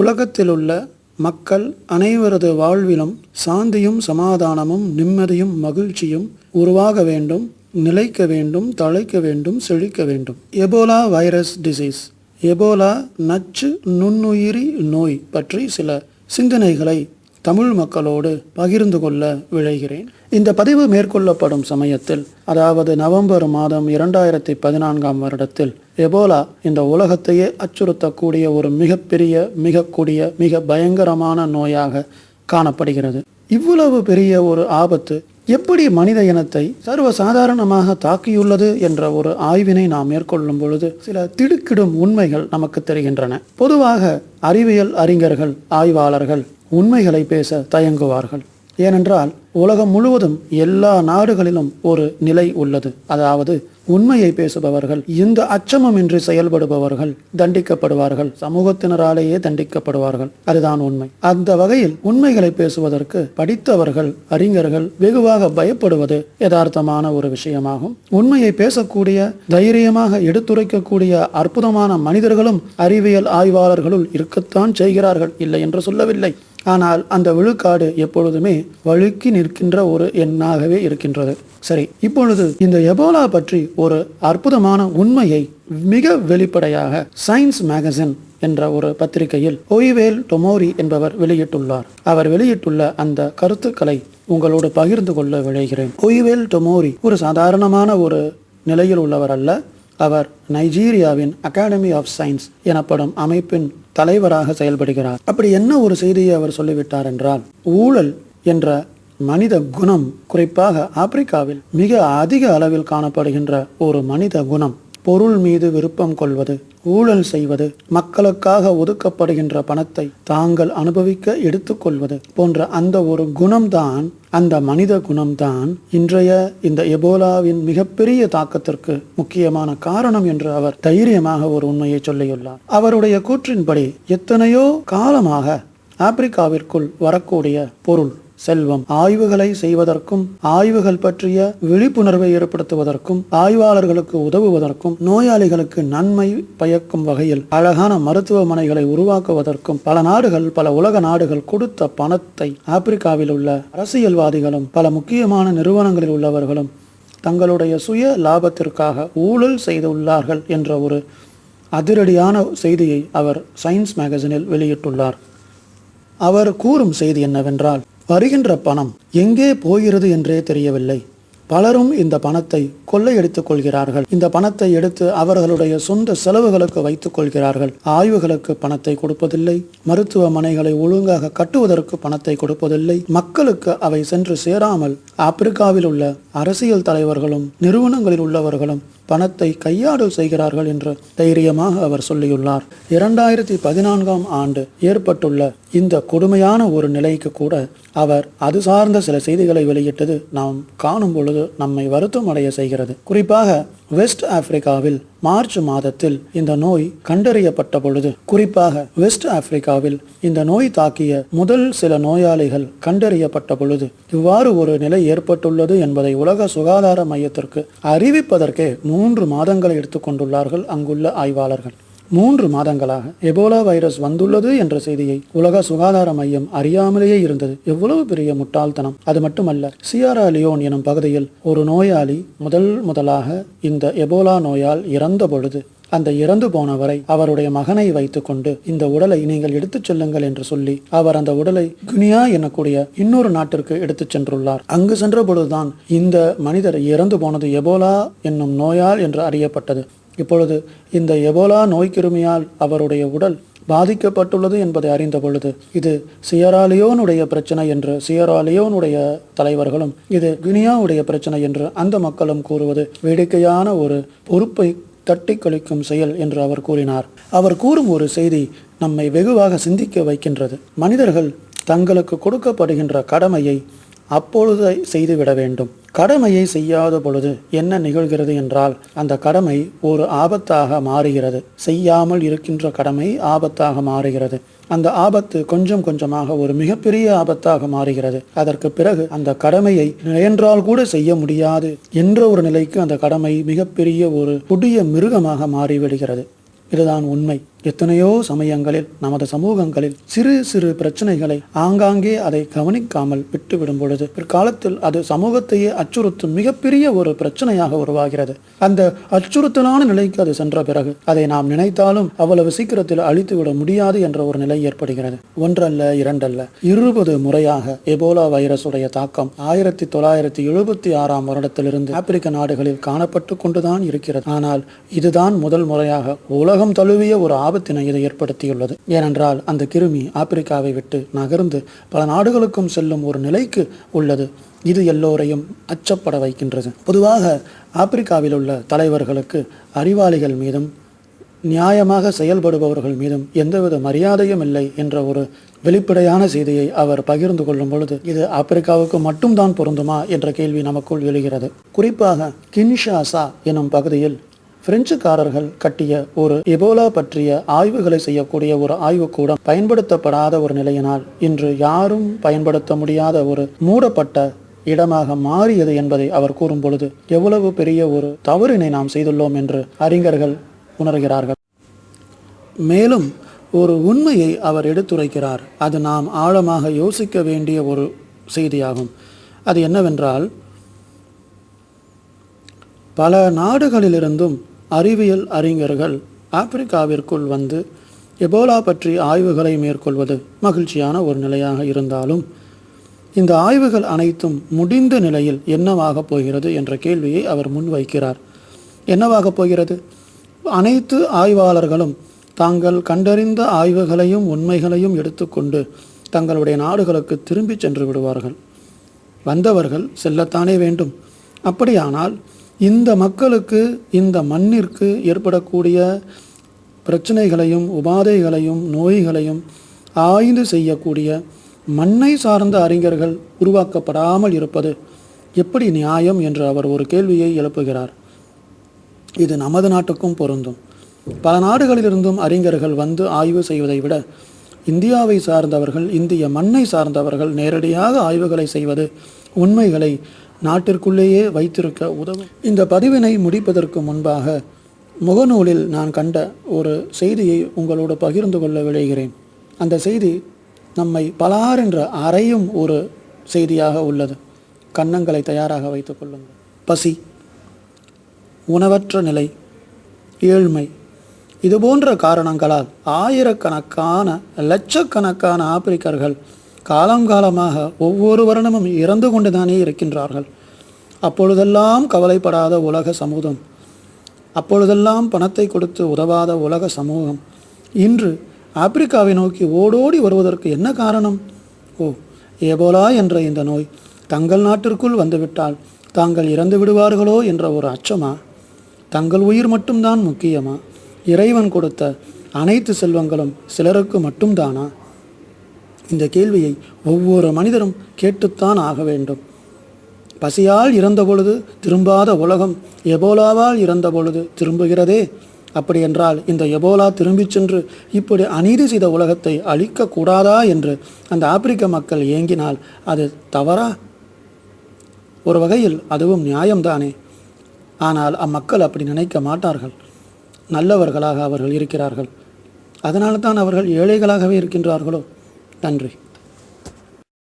உலகத்திலுள்ள மக்கள் அனைவரது வாழ்விலும் சாந்தியும் சமாதானமும் நிம்மதியும் மகிழ்ச்சியும் உருவாக வேண்டும் நிலைக்க வேண்டும் தழைக்க வேண்டும் செழிக்க வேண்டும். Ebola virus disease. எபோலா நச்சு நுண்ணுயிரி நோய் பற்றி சில சிந்தனைகளை தமிழ் மக்களோடு பகிர்ந்து கொள்ள விழைகிறேன். இந்த பதிவு மேற்கொள்ளப்படும் சமயத்தில் அதாவது நவம்பர் மாதம் இரண்டாயிரத்தி பதினான்காம் வருடத்தில் எபோலா இந்த உலகத்தையே அச்சுறுத்தக்கூடிய ஒரு மிகப்பெரிய மிக மிக பயங்கரமான நோயாக காணப்படுகிறது. இவ்வளவு பெரிய ஒரு ஆபத்து எப்படி மனித இனத்தை சர்வ சாதாரணமாக தாக்கியுள்ளது என்ற ஒரு ஆய்வினை நாம் மேற்கொள்ளும் பொழுது சில திடுக்கிடும் உண்மைகள் நமக்கு தெரிகின்றன. பொதுவாக அறிவியல் அறிஞர்கள் ஆய்வாளர்கள் உண்மைகளை பேச தயங்குவார்கள். ஏனென்றால் உலகம் முழுவதும் எல்லா நாடுகளிலும் ஒரு நிலை உள்ளது. அதாவது உண்மையை பேசுபவர்கள் இந்த அச்சமுமின்றி செயல்படுபவர்கள் தண்டிக்கப்படுவார்கள். சமூகத்தினராலேயே தண்டிக்கப்படுவார்கள். அதுதான் உண்மை. அந்த வகையில் உண்மைகளை பேசுவதற்கு படித்தவர்கள் அறிஞர்கள் வெகுவாக பயப்படுவது யதார்த்தமான ஒரு விஷயமாகும். உண்மையை பேசக்கூடிய தைரியமாக எடுத்துரைக்கக்கூடிய அற்புதமான மனிதர்களும் அறிவியல் ஆய்வாளர்களுள் இருக்கத்தான் செய்கிறார்கள். இல்லை என்று சொல்லவில்லை. ஆனால் அந்த விழுக்காடு எப்பொழுதுமே வழுக்கி நிற்கின்ற ஒரு எண்ணாகவே இருக்கின்றது. சரி இப்பொழுது இந்த எபோலா பற்றி ஒரு அற்புதமான உண்மையை மிக வெளிப்படையாக சயின்ஸ் மேகசின் என்ற ஒரு பத்திரிகையில் ஒய்வேல் டொமோரி என்பவர் வெளியிட்டுள்ளார். அவர் வெளியிட்டுள்ள அந்த கருத்துக்களை உங்களோடு பகிர்ந்து கொள்ள விழைகிறேன். ஒய்வேல் டொமோரி ஒரு சாதாரணமான ஒரு நிலையில் உள்ளவர் அல்ல. அவர் நைஜீரியாவின் அகாடமி ஆஃப் சயின்ஸ் எனப்படும் அமைப்பின் தலைவராக செயல்படுகிறார். அப்படி என்ன ஒரு செய்தியை அவர் சொல்லிவிட்டார் என்றால் ஊழல் என்ற மனித குணம் குறிப்பாக ஆப்பிரிக்காவில் மிக அதிக அளவில் காணப்படுகின்ற ஒரு மனித குணம் பொருள் மீது விருப்பம் கொள்வது ஊழல் செய்வது மக்களுக்காக ஒதுக்கப்படுகின்ற பணத்தை தாங்கள் அனுபவிக்க எடுத்துக்கொள்வது போன்ற அந்த ஒரு குணம்தான் அந்த மனித குணம்தான் இன்றைய இந்த எபோலாவின் மிகப்பெரிய தாக்கத்திற்கு முக்கியமான காரணம் என்று அவர் தைரியமாக ஒரு உண்மையை சொல்லியுள்ளார். அவருடைய கூற்றின்படி எத்தனையோ காலமாக ஆப்பிரிக்காவிற்குள் வரக்கூடிய பொருள் செல்வம். ஆய்வுகளை செய்வதற்கும் ஆய்வுகள் பற்றிய விழிப்புணர்வை ஏற்படுத்துவதற்கும் ஆய்வாளர்களுக்கு உதவுவதற்கும் நோயாளிகளுக்கு நன்மை பயக்கும் வகையில் அழகான மருத்துவமனைகளை உருவாக்குவதற்கும் பல நாடுகள் பல உலக நாடுகள் கொடுத்த பணத்தை ஆப்பிரிக்காவில் உள்ள அரசியல்வாதிகளும் பல முக்கியமான நிறுவனங்களில் உள்ளவர்களும் தங்களுடைய சுய லாபத்திற்காக ஊழல் செய்துள்ளார்கள் என்ற ஒரு அதிரடியான செய்தியை அவர் சயின்ஸ் மேகசினில் வெளியிட்டுள்ளார். அவர் கூறும் செய்தி என்னவென்றால் வருகின்ற பணம் எங்கே போகிறது என்றே தெரியவில்லை. பலரும் இந்த பணத்தை கொள்ளையடித்துக் கொள்கிறார்கள். இந்த பணத்தை எடுத்து அவர்களுடைய சொந்த செலவுகளுக்கு வைத்துக் கொள்கிறார்கள். ஆய்வுகளுக்கு பணத்தை கொடுப்பதில்லை. மருத்துவமனைகளை ஒழுங்காக கட்டுவதற்கு பணத்தை கொடுப்பதில்லை. மக்களுக்கு அவை சென்று சேராமல் ஆப்பிரிக்காவில் உள்ள அரசியல் தலைவர்களும் நிறுவனங்களில் உள்ளவர்களும் பணத்தை கையாடல் செய்கிறார்கள் என்று தைரியமாக அவர் சொல்லியுள்ளார். இரண்டாயிரத்தி பதினான்காம் ஆண்டு ஏற்பட்டுள்ள இந்த கொடுமையான ஒரு நிலைக்கு கூட அவர் அது சார்ந்த சில செய்திகளை வெளியிட்டது நாம் காணும் பொழுது நம்மை வருத்தம் அடைய செய்கிறது. குறிப்பாக வெஸ்ட் ஆப்பிரிக்காவில் மார்ச் மாதத்தில் இந்த நோய் கண்டறியப்பட்ட பொழுது குறிப்பாக வெஸ்ட் ஆப்பிரிக்காவில் இந்த நோய் தாக்கிய முதல் சில நோயாளிகள் கண்டறியப்பட்ட பொழுது இவ்வாறு ஒரு நிலை ஏற்பட்டுள்ளது என்பதை உலக சுகாதார மையத்திற்கு அறிவிப்பதற்கே மூன்று மாதங்களை எடுத்துக்கொண்டுள்ளார்கள் அங்குள்ள ஆய்வாளர்கள். மூன்று மாதங்களாக எபோலா வைரஸ் வந்துள்ளது என்ற செய்தியை உலக சுகாதார மையம் அறியாமலேயே இருந்தது. எவ்வளவு பெரிய முட்டாள்தனம். அது மட்டுமல்ல சியாரா லியோன் எனும் பகுதியில் ஒரு நோயாளி முதல் முதலாக இந்த எபோலா நோயால் இறந்த பொழுது அந்த இறந்து போனவரை அவருடைய மகனை வைத்துக்கொண்டு இந்த உடலை நீங்கள் எடுத்துச் செல்லுங்கள் என்று சொல்லி அவர் அந்த உடலை குனியா எனக்கூடிய இன்னொரு நாட்டிற்கு எடுத்துச் சென்றுள்ளார். அங்கு சென்ற பொழுதுதான் இந்த மனிதர் இறந்து போனது எபோலா என்னும் நோயால் என்று அறியப்பட்டது. இப்பொழுது இந்த எபோலா நோய்க்கிருமியால் அவருடைய உடல் பாதிக்கப்பட்டுள்ளது என்பதை அறிந்த பொழுது இது சியராலியோனுடைய பிரச்சனை என்று சியராலியோனுடைய தலைவர்களும் இது கினியாவுடைய பிரச்சனை என்று அந்த மக்களும் கூறுவது வேடிக்கையான ஒரு பொறுப்பை தட்டி கழிக்கும் செயல் என்று அவர் கூறினார். அவர் கூறும் ஒரு செய்தி நம்மை வெகுவாக சிந்திக்க வைக்கின்றது. மனிதர்கள் தங்களுக்கு கொடுக்கப்படுகின்ற கடமையை அப்பொழுது செய்துவிட வேண்டும். கடமையை செய்யாத பொழுது என்ன நிகழ்கிறது என்றால் அந்த கடமை ஒரு ஆபத்தாக மாறுகிறது. செய்யாமல் இருக்கின்ற கடமை ஆபத்தாக மாறுகிறது. அந்த ஆபத்து கொஞ்சம் கொஞ்சமாக ஒரு மிகப்பெரிய ஆபத்தாக மாறுகிறது. அதற்கு பிறகு அந்த கடமையை நின்றால் கூட செய்ய முடியாது என்ற ஒரு நிலைக்கு அந்த கடமை மிகப்பெரிய ஒரு புதிய மிருகமாக மாறிவிடுகிறது. இதுதான் உண்மை. எத்தனையோ சமயங்களில் நமது சமூகங்களில் சிறு சிறு பிரச்சனைகளை ஆங்காங்கே அதை கவனிக்காமல் விட்டுவிடும் பொழுது பிற்காலத்தில் அது சமூகத்தையே அச்சுறுத்தும் மிகப்பெரிய ஒரு பிரச்சனையாக உருவாகிறது. அந்த அச்சுறுத்தலான நிலைக்கு அது சென்ற பிறகு அதை நாம் நினைத்தாலும் அவ்வளவு சீக்கிரத்தில் அழித்துவிட முடியாது என்ற ஒரு நிலை ஏற்படுகிறது. ஒன்றல்ல இரண்டல்ல. இருபது முறையாக எபோலா வைரஸுடைய தாக்கம் ஆயிரத்தி தொள்ளாயிரத்தி எழுபத்தி ஆறாம் வருடத்திலிருந்து ஆப்பிரிக்க நாடுகளில் காணப்பட்டு கொண்டுதான் இருக்கிறது. ஆனால் இதுதான் முதல் முறையாக உலகம் தழுவிய ஒரு ஆபத்தினை இது ஏற்படுத்தியுள்ளது. ஏனென்றால் அந்த கிருமி ஆப்பிரிக்காவை விட்டு நகர்ந்து பல நாடுகளுக்கும் செல்லும் ஒரு நிலைக்கு உள்ளது. இது எல்லோரையும் அச்சப்பட வைக்கின்றது. பொதுவாக ஆப்பிரிக்காவில் உள்ள தலைவர்களுக்கு அறிவாளிகள் மீதும் நியாயமாக செயல்படுபவர்கள் மீதும் எந்தவித மரியாதையும் இல்லை என்ற ஒரு வெளிப்படையான செய்தியை அவர் பகிர்ந்து கொள்ளும் பொழுது இது ஆப்பிரிக்காவுக்கு மட்டும்தான் பொருந்துமா என்ற கேள்வி நமக்குள் எழுகிறது. குறிப்பாக கின்ஷாசா எனும் பகுதியில் பிரெஞ்சுக்காரர்கள் கட்டிய ஒரு எபோலா பற்றிய ஆய்வுகளை செய்யக்கூடிய ஒரு ஆய்வுக்கூடம் பயன்படுத்தப்படாத ஒரு நிலையினால் இன்று யாரும் பயன்படுத்த முடியாத ஒரு மூடப்பட்ட இடமாக மாறியது என்பதை அவர் கூறும் பொழுது எவ்வளவு பெரிய ஒரு தவறினை நாம் செய்துள்ளோம் என்று அறிஞர்கள் உணர்கிறார்கள். மேலும் ஒரு உண்மையை அவர் எடுத்துரைக்கிறார். அது நாம் ஆழமாக யோசிக்க வேண்டிய ஒரு செய்தியாகும். அது என்னவென்றால் பல நாடுகளிலிருந்தும் அறிவியல் அறிஞர்கள் ஆப்பிரிக்காவிற்குள் வந்து எபோலா பற்றி ஆய்வுகளை மேற்கொள்வது மகிழ்ச்சியான ஒரு நிலையாக இருந்தாலும் இந்த ஆய்வுகள் அனைத்தும் முடிந்த நிலையில் என்னவாக போகிறது என்ற கேள்வியை அவர் முன்வைக்கிறார். என்னவாக போகிறது? அனைத்து ஆய்வாளர்களும் தாங்கள் கண்டறிந்த ஆய்வுகளையும் உண்மைகளையும் எடுத்துக்கொண்டு தங்களுடைய நாடுகளுக்கு திரும்பிச் சென்று விடுவார்கள். வந்தவர்கள் செல்லத்தானே வேண்டும். அப்படியானால் இந்த மக்களுக்கு இந்த மண்ணிற்கு ஏற்படக்கூடிய பிரச்சனைகளையும் உபாதைகளையும் நோய்களையும் ஆய்ந்து செய்யக்கூடிய மண்ணை சார்ந்த அறிஞர்கள் உருவாக்கப்படாமல் இருப்பது எப்படி நியாயம் என்று அவர் ஒரு கேள்வியை எழுப்புகிறார். இது நமது நாட்டுக்கும் பொருந்தும். பல நாடுகளிலிருந்தும் அறிஞர்கள் வந்து ஆய்வு செய்வதை விட இந்தியாவை சார்ந்தவர்கள் இந்திய மண்ணை சார்ந்தவர்கள் நேரடியாக ஆய்வுகளை செய்வது உண்மைகளை நாட்டிற்குள்ளேயே வைத்திருக்க உதவும். இந்த பதிவினை முடிப்பதற்கு முன்பாக முகநூலில் நான் கண்ட ஒரு செய்தியை உங்களோடு பகிர்ந்து கொள்ள விளைகிறேன் அந்த செய்தி நம்மை பலார் என்ற அறையும் ஒரு செய்தியாக உள்ளது. கன்னங்களை தயாராக வைத்துக் கொள்ளுங்கள். பசி உணவற்ற நிலை ஏழ்மை இதுபோன்ற காரணங்களால் ஆயிரக்கணக்கான லட்சக்கணக்கான ஆப்பிரிக்கர்கள் காலங்காலமாக ஒவ்வொரு வருடமும் இறந்து கொண்டுதானே இருக்கின்றார்கள். அப்பொழுதெல்லாம் கவலைப்படாத உலக சமூகம். அப்பொழுதெல்லாம் பணத்தை கொடுத்து உதவாத உலக சமூகம். இன்று ஆப்பிரிக்காவை நோக்கி ஓடோடி வருவதற்கு என்ன காரணம்? ஓ ஏபோலா என்ற இந்த நோய் தங்கள் நாட்டிற்குள் வந்துவிட்டால் தாங்கள் இறந்து விடுவார்களோ என்ற ஒரு அச்சமா? தங்கள் உயிர் மட்டும்தான் முக்கியமா? இறைவன் கொடுத்த அனைத்து செல்வங்களும் சிலருக்கு மட்டும்தானா? இந்த கேள்வியை ஒவ்வொரு மனிதரும் கேட்டுத்தான் ஆக வேண்டும். பசியால் இறந்த பொழுது திரும்பாத உலகம் எபோலாவால் இறந்த பொழுது திரும்புகிறதே? அப்படியென்றால் இந்த எபோலா திரும்பிச் சென்று இப்படி அநீதி செய்த உலகத்தை அழிக்கக்கூடாதா என்று அந்த ஆப்பிரிக்க மக்கள் ஏங்கினால் அது தவறா? ஒரு வகையில் அதுவும் நியாயம்தானே. ஆனால் அம்மக்கள் அப்படி நினைக்க மாட்டார்கள். நல்லவர்களாக அவர்கள் இருக்கிறார்கள். அதனால தான் அவர்கள் ஏழைகளாகவே இருக்கின்றார்களோ? André.